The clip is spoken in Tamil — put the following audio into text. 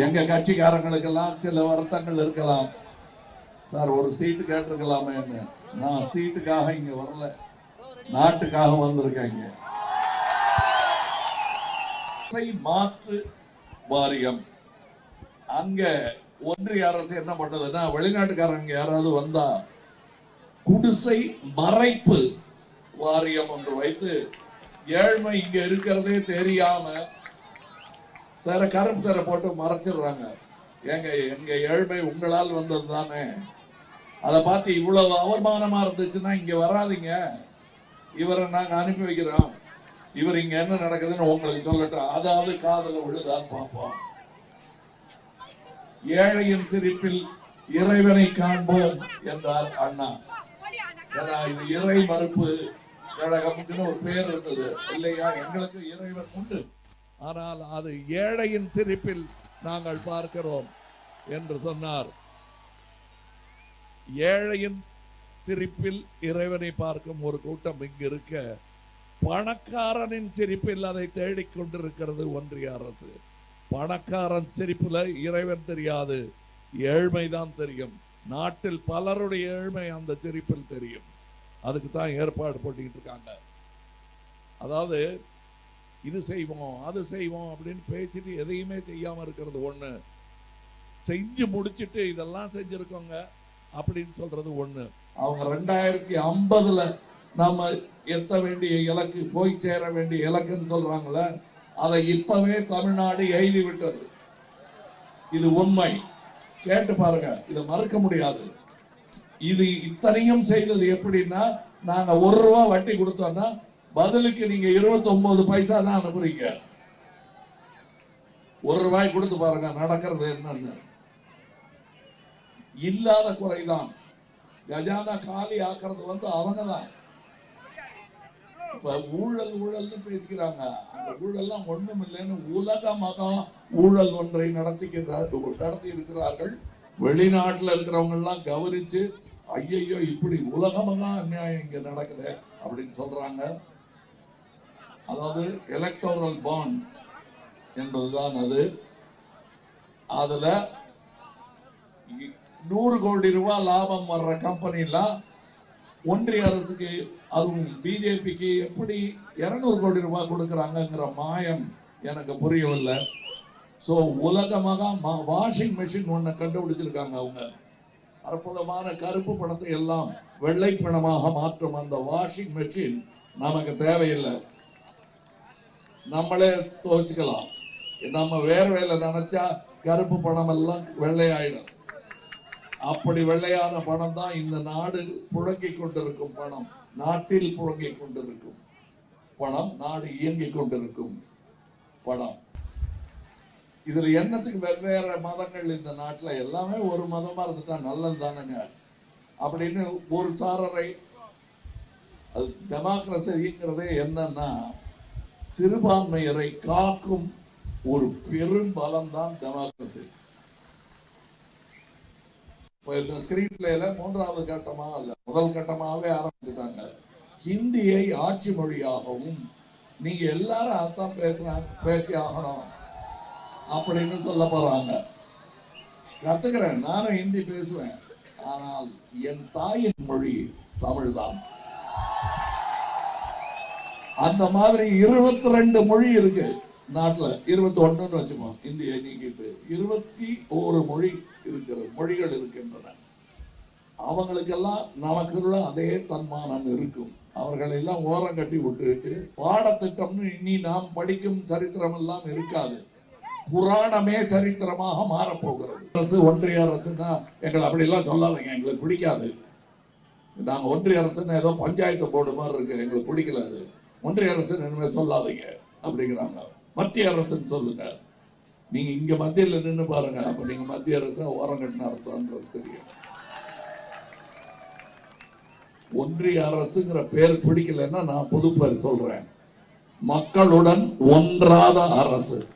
எங்க கட்சிக்காரங்களுக்கெல்லாம் சில வருத்தங்கள் இருக்கலாம். சார் ஒரு சீட்டு கேட்டிருக்கலாமேன்னு நான் சீட்டுக்காக இங்க வரல. நாட்டுக்காக வந்திருக்கேன் மாற்று வாரியம். அங்க ஒன்றிய அரசு என்ன பண்ணதுன்னா வெளிநாட்டுக்காரங்க யாராவது வந்தா குடிசை மறைப்பு வாரியம் ஒன்று வைத்து ஏழ்மை இங்க இருக்கிறதே தெரியாம தர கருப்பு தர போட்டு மறைச்சிடுறாங்க. ஏங்க எங்க ஏழ்மை உங்களால் வந்தது தானே? அதை பார்த்து இவ்வளவு அவமானமா இருந்துச்சுன்னா இங்க வராதீங்க. இவரை நாங்க அனுப்பி வைக்கிறோம். இவர் இங்க என்ன நடக்குதுன்னு உங்களுக்கு சொல்லட்டும். அதாவது காதல விழுதான்னு பார்ப்போம். ஏழையின் சிரிப்பில் இறைவனை காண்போம் என்றார் அண்ணா. ஏன்னா இது இறை மறுப்பு. கழகம்னு ஒரு பேர் இருந்தது. இல்லையா? எங்களுக்கு இறைவன் உண்டு. ஆனால் அது ஏழையின் சிரிப்பில் நாங்கள் பார்க்கிறோம் என்று சொன்னார். ஏழையின் சிரிப்பில் இறைவனை பார்க்கும் ஒரு கூட்டம் இங்கு இருக்க பணக்காரனின் சிரிப்பில் அதை தேடிக்கொண்டிருக்கிறது ஒன்றிய அரசு. பணக்காரன் சிரிப்பில் இறைவன் தெரியாது ஏழ்மைதான் தெரியும். நாட்டில் பலருடைய ஏழ்மை அந்த சிரிப்பில் தெரியும். அதுக்கு தான் ஏற்பாடு பண்ணிக்கிட்டு இருக்காங்க. அதாவது இது செய்வோம் அது செய்வோம் அப்படின்னு பேசிட்டு எதையுமே செய்யாம இருக்கிறது ஒண்ணு. செஞ்சு முடிச்சிட்டு இதெல்லாம் செஞ்சிருக்கோங்க அப்படின்னு சொல்றது ஒண்ணு. அவங்க ரெண்டாயிரத்தி ஐம்பதுல நாம எத்த வேண்டிய இலக்கு போய் சேர வேண்டிய இலக்குன்னு சொல்றாங்களே அதை இப்பவே தமிழ்நாடு எழுதி விட்டது. இது உண்மை. கேட்டு பாருங்க இதை மறுக்க முடியாது. இது இத்தனையும் செய்தது எப்படின்னா நாங்க ஒரு ரூபா வட்டி கொடுத்தோம்னா பதிலுக்கு நீங்க 29 பைசா தான் அனுப்புறீங்க. ஒரு ரூபாய் கொடுத்து பாருங்க நடக்கிறது என்னன்னு. இல்லாத குறைதான். கஜானா காலி ஆக்குறது வந்து அவங்க தான் இப்ப ஊழல் ஊழல்னு பேசிக்கிறாங்க. அந்த ஊழல்லாம் ஒண்ணும் இல்லைன்னு உலக ஊழல் ஒன்றை நடத்திக்கிறார் நடத்தி இருக்கிறார்கள். வெளிநாட்டுல இருக்கிறவங்க எல்லாம் கவனிச்சு ஐயையோ இப்படி உலகமெல்லாம் அநியாயம் இங்க நடக்குது அப்படின்னு சொல்றாங்க. அதாவது எலக்டோரல் பாண்ட்ஸ் என்பதுதான் அது. அதுல நூறு கோடி ரூபாய் லாபம் வர்ற கம்பெனிலாம் ஒன்றிய அரசுக்கு அதுவும் பிஜேபிக்கு எப்படி இருநூறு கோடி ரூபாய் கொடுக்குறாங்கங்கிற மாயம் எனக்கு புரியவில்லை. ஸோ உலகமாக வாஷிங் மிஷின் ஒன்று கண்டுபிடிச்சிருக்காங்க அவங்க. அற்புதமான கருப்பு பணத்தை எல்லாம் வெள்ளை பணமாக மாற்றும் அந்த வாஷிங் மிஷின் நமக்கு தேவையில்லை. நம்மளே துவைச்சுக்கலாம். நம்ம வேர்வையில நினைச்சா கருப்பு பணம் எல்லாம் வெள்ளையாயிடும். அப்படி வெள்ளையான பணம் தான் இந்த நாடு புழங்கிக் கொண்டிருக்கும் பணம். நாட்டில் புழங்கிக் கொண்டிருக்கும் பணம் நாடு இயங்கிக் கொண்டிருக்கும் பணம். இதுல என்னத்துக்கு வெவ்வேறு மதங்கள் இந்த நாட்டில்? எல்லாமே ஒரு மதமா இருந்துட்டா நல்லது தானுங்க. அப்படின்னு ஒரு சாரரை அது டெமோக்ரஸிங்கிறதே என்னன்னா சிறுபான்மையரை காக்கும் ஒரு பெரும் பலம் தான் டெமோக்ரஸி இந்த மூன்றாவது கட்டமாக அல்ல முதல் கட்டமாகவே ஆரம்பிச்சுட்டாங்க. ஹிந்தியை ஆட்சி மொழியாகவும் நீங்க எல்லாரும் அதான் பேசுறாங்க பேசி ஆகணும் அப்படின்னு சொல்ல போறாங்க. கத்துக்கிறேன் நானும் ஹிந்தி பேசுவேன். ஆனால் என் தாயின் மொழி தமிழ் தான் அந்த மாதிரி இருபத்தி ரெண்டு மொழி இருக்கு நாட்டில். இருபத்தி ஒன்றுன்னு வச்சுப்போம் இந்திய நீக்கிட்டு. இருபத்தி ஒரு மொழி இருக்கிற மொழிகள் இருக்கின்றன. அவங்களுக்கெல்லாம் நமக்குள்ள அதே தன்மானம் இருக்கும். அவர்களெல்லாம் ஓரம் கட்டி விட்டுட்டு பாடத்திட்டம்னு இனி நாம் படிக்கும் சரித்திரம் எல்லாம் இருக்காது. புராணமே சரித்திரமாக மாறப்போகிறது. அரசு ஒன்றிய அரசுன்னா எங்களை அப்படிலாம் சொல்லாதீங்க எங்களுக்கு பிடிக்காது. நாங்கள் ஒன்றிய அரசுன்னு ஏதோ பஞ்சாயத்து போர்டு மாதிரி இருக்கு எங்களுக்கு பிடிக்கல அது. ஒன்றிய அரசு இனிமே சொல்லாதீங்க அப்படிங்கிறாங்க. மத்திய அரசுன்னு சொல்லுங்க. நீங்க இங்க மத்தியில் நின்று பாருங்க. அப்ப நீங்க மத்திய அரசா ஓரங்கட்டின அரசான்றது தெரியும். ஒன்றிய அரசுங்கிற பேர் பிடிக்கலன்னா நான் பொதுப்பேர் சொல்றேன். மக்களுடன் ஒன்றாத அரசு.